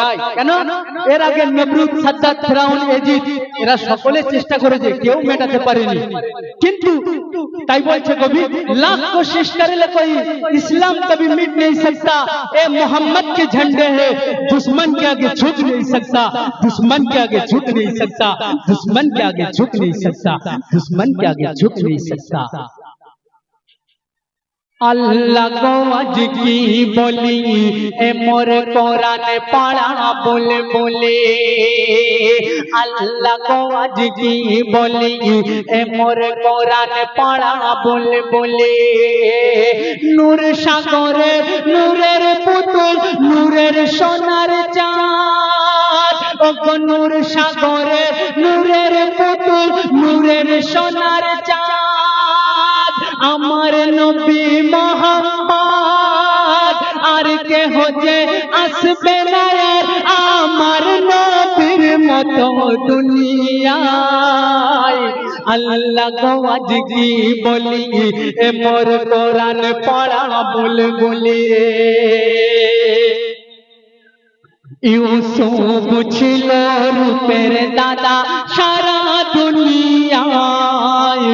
নাই কেন এর আগে নমরুদ সাদ্দাত ফেরাউন এজিদ এরা সকলে চেষ্টা করেছে কেউ মেটাতে পারেনি কিন্তু তাই বলছে কবি लाख कोशिश करे ले कोई इस्लाम कभी मिट नहीं सकता ए मोहम्मद के झंडे है दुश्मन के आगे झुक नहीं सकता दुश्मन के आगे झुक नहीं सकता दुश्मन के आगे झुक नहीं सकता दुश्मन के आगे झुक नहीं सकता আল্লাহ আজ কি বলি? এ মোর কোরআন পড়া বলে বলে। আল্লাহ আজ কি বলি? এ মোর কোরআন পড়া বলে বলে। নূর সাগরে নূরের পুতুল, নূরের সোনার চাঁদ। ও নূর সাগরে নূরের পুতুল, নূরের সোনার চাঁদ আমার নবী মোহাম্মদ, আর কে হচ্ছে আসবে না আমার নবীর মতো দুনিয়ায়। আল্লাহ গো আজ কি বলি, এ মোর কোরআন পড়া বলে ইউসুফ ছিল রূপের দাদা, সারা দুনিয়ায়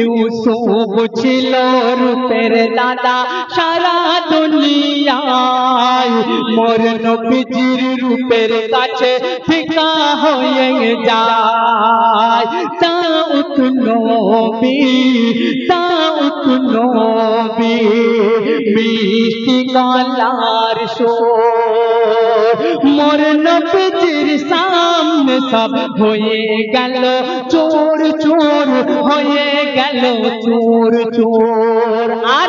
ইউসুফ ছিল রূপের দাদা। সারা দুনিয়ায় মোর নবীজির রূপের কাছে ফিকা হয়ে যায়। তাউত নবী তাউত নবী, মিষ্টি গলার শোর মোর নবীজির সামনে সব হয়ে গেল, চোর চোর হয়ে গেল, চোর চোর। আর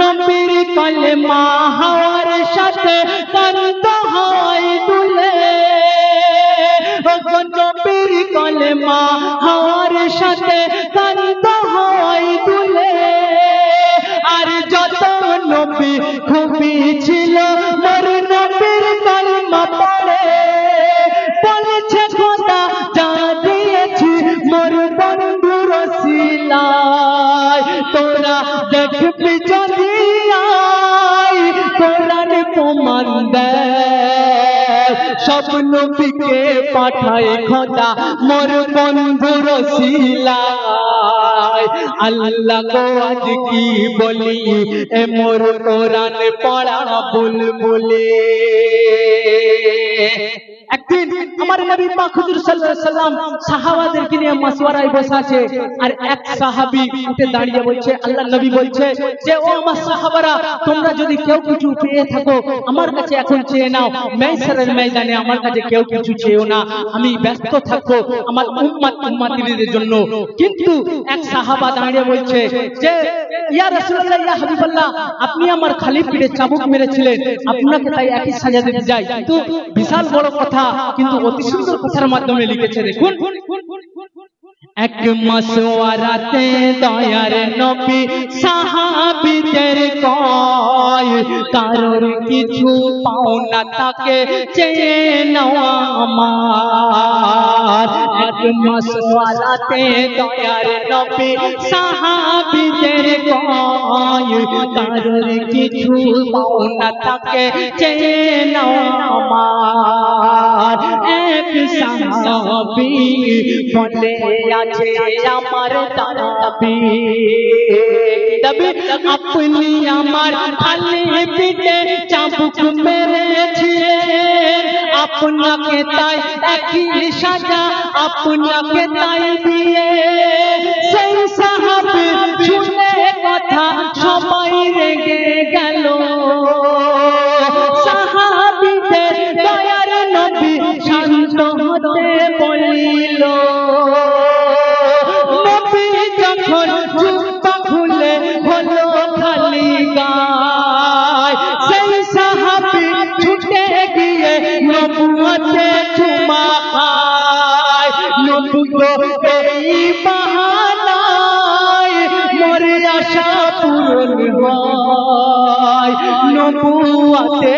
নবীর কলমা হওয়ার সাথে কান্ত হয় দুলে। নবীর কলেমা হওয়ার সাথে কান্ত সব নবীকে পাঠায় খোদা মোর বন্ধু রসিলা আল্লাহ গো আজ কি বলি? এ মোর কোরআন পড়া বুলবুলে। আমার নবী পাক হুজুর সাল্লাল্লাহু আলাইহি সাহাবাদেরকে নিয়ে মাসওয়ারায় আর এক সাহাবী উঠে দাঁড়িয়ে বলছে নবী বলছে যে, ও আমার সাহাবারা, তোমরা যদি কেউ কিছু পেয়ে থাকো, আমার কাছে এখন চেয়ে নাও। মেইসারের ময়দানে আমার কাছে কেউ কিছু চেয়েও না। আমি ব্যস্ত থাকব আমার উম্মত উম্মাতিদের জন্য। কিন্তু এক সাহাবা দাঁড়িয়ে বলছে যে, ইয়া রাসূলুল্লাহ, ইয়া হাবিবাল্লাহ, আপনি আমার খালি পিঠে চাবুক মেরেছিলেন। আপনাকে তাই একই সাজা দিতে যাই কিন্তু বিশাল বড় কথা, কিন্তু অতি সুন্দর কথার মাধ্যমে লিখেছে দেখুন এক মশওয়ারাতে দয়ার নবী সাহাবীদের কয়, কারোর কিছু পাওনা তাকে চেয়ে নেওয়া আমার। এক মশওয়ারাতে দয়ার নবী সাহাবীদের কয়, কারোর কিছু পাওনা তাকে চেয়ে নেওয়া আমার। এক সাহাবী বলে আমার দাবি দাবি আপনি আমার খালি পিঠে চাবুক মেরেছিলেন আপনাকে তাই একই সাজা আপনাকে তাই দিয়ে والبحار নবুয়াতে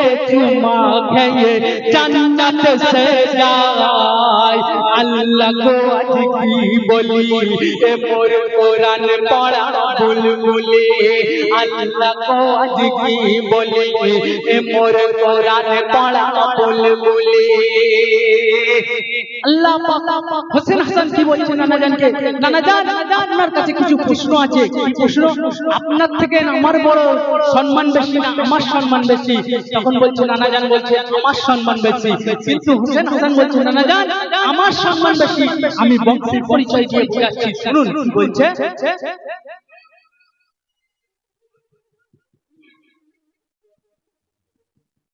জান্নাত সে যায়। আল্লাহ গো কি বলি? এ মোর কোরআন পড়া বুলবুলি। আল্লাহ গো কি বলি? এ মোর কোরআন পড়া বুলবুলি। আল্লাহ হোসেন হাসান কি বলছেন নানা জানকে নানা জান আপনার কাছে কিছু প্রশ্ন আছে। কি প্রশ্ন? আপনার থেকে আমার বড় সম্মান বেশি। না আমার সম্মান বেশি। তখন বলছে নানা জান বলছে আমার সম্মান বেশি। কিন্তু হোসেন হাসান বলছে নানা জান আমার সম্মান বেশি। আমি বংশের পরিচয় দিয়ে বোঝাচ্ছি শুনুন বলছে?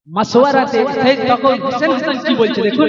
মাসওয়ারাতে সেই তখন হোসেন হাসান কি বলছে দেখুন।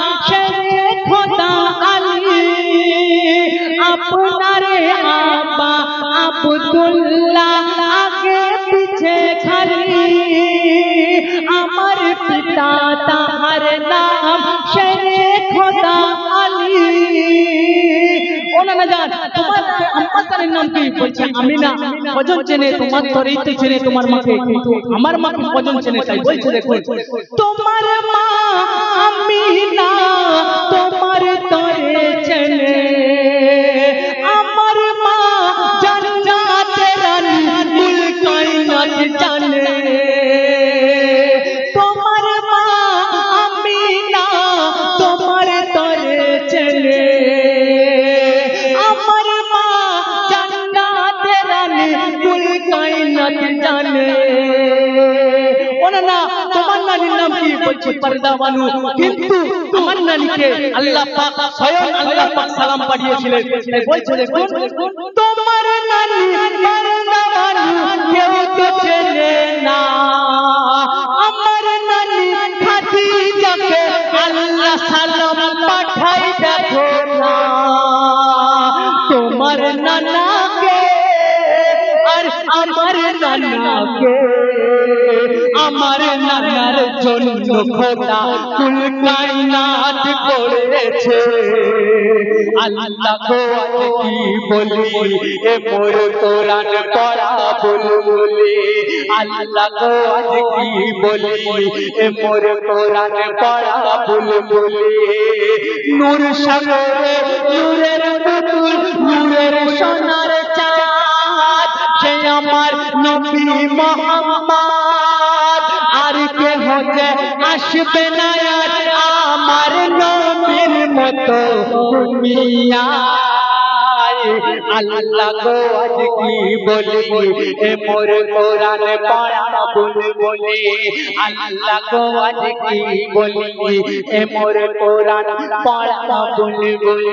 আম্মা জানের নাম কি বলছে আমি না কজন চেনে তোমার তরেই চেনে তোমার মাকে আমার মাকে কজন চেনে তাই বলছে দেখো। তোমার মা আমি না নাম কি বলছে পর্দা বানু কিন্তু আমার নানিকে আল্লাহ পাক স্বয়ং আল্লাহ পাক সালাম পাঠিয়েছিলেন। বলছে তোমার নানি পর্দা বানু কেউ তো চেনে আমার নানাকে আমার নানার জন্য খোদা কুল কায়নাত করেছে। আল্লাহ গো, কি বলি? এ মোর কোরআন পড়া বুলবুলি। আল্লাহ গো, আজ কি বলি? এ মোর কোরআন পড়া বুলবুলি। নূর সাগরে নূরের পুতুল আসবে না আর আমার নবীর মতো আল্লাহ গো আজ কি বলি এ মোর কোরআন পড়া বলে আল্লাহ কি বলি এ মোর কোরআন পড়া বলে